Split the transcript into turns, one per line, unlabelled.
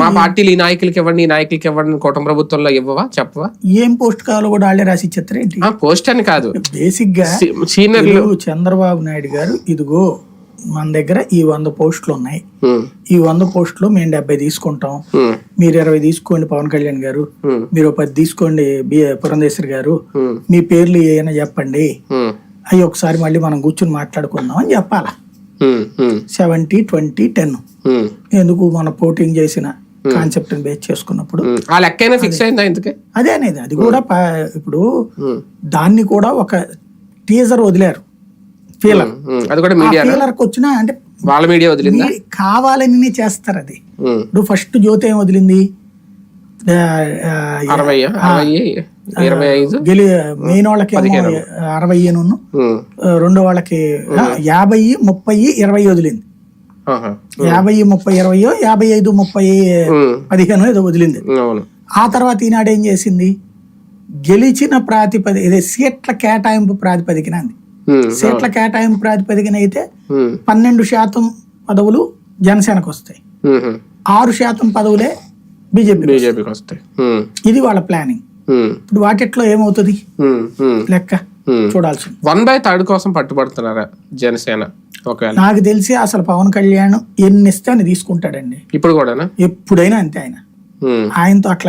మా పార్టీలు ఈ నాయకులకి ఇవ్వండి ఈ నాయకులకి ఇవ్వండి కూటమి ప్రభుత్వంలో ఇవ్వవా? చెప్పవా?
ఏం పోస్ట్ కావాలో కూడా వాళ్ళే రాసి ఇచ్చేస్తారు ఏంటి?
ఆ పోస్ట్ అని కాదు. బేసిక్గా సీనియర్లు
చంద్రబాబు నాయుడు గారు ఇదిగో మన దగ్గర ఈ వంద పోస్టులు ఉన్నాయి. ఈ వంద పోస్టులు మేము డెబ్బై తీసుకుంటాం. మీరు ఇరవై తీసుకోండి పవన్ కళ్యాణ్ గారు. మీరు పది తీసుకోండి బి పురంధేశ్వరి గారు. మీ పేర్లు ఏమైనా చెప్పండి. అవి ఒకసారి మళ్ళీ మనం కూర్చుని మాట్లాడుకుందాం అని చెప్పాలా? Seventy twenty ten. ఎందుకు మన పోటింగ్ చేసిన కాన్సెప్ట్ బేస్ చేసుకున్నప్పుడు.
ఉమ్. ఆ లెక్కైనా ఫిక్స్ అయిందా
అదే అనేది అది కూడా ప- ఇప్పుడు దాన్ని కూడా ఒక టీజర్ వదిలారు. ఫీలర్
అది కూడా మీడియా
ఫీలర్కి వచ్చిన అంటే
వాళ్ళ మీడియా వదిలిందా?
కావాలని చేస్తారు అది. ఇప్పుడు ఫస్ట్ జ్యోతి ఏం వదిలింది?
అరవై ఇరవై ఐదు?
గెలి మెయిన్ వాళ్ళకి అరవై రెండో వాళ్ళకి యాభై ముప్పై ఇరవై వదిలింది. యాభై ముప్పై ఇరవైయో యాభై ఐదు ముప్పై పదిహేను ఏదో వదిలింది. ఆ తర్వాత ఈనాడు ఏం చేసింది? గెలిచిన ప్రాతిపది ఇదే సీట్ల కేటాయింపు ప్రాతిపదికన అంది సీట్ల కేటాయింపు ప్రాతిపదికన అయితే పన్నెండు శాతం పదవులు జనసేనకు వస్తాయి ఆరు శాతం పదవులే బీజేపీ
బీజేపీకి వస్తాయి.
ఇది వాళ్ళ ప్లానింగ్. ఇప్పుడు వాటిట్లో ఏమవుతుంది? లెక్క
ఉమ్.
చూడాల్సింది.
వన్ బై థర్డ్ కోసం పట్టుబడుతున్నారా జనసేన?
నాకు తెలిసి అసలు పవన్ కళ్యాణ్ ఎన్ని ఇస్తే అని తీసుకుంటాడండి.
ఇప్పుడు కూడానా?
ఎప్పుడైనా అంతే ఆయన. ఆయనతో అట్లా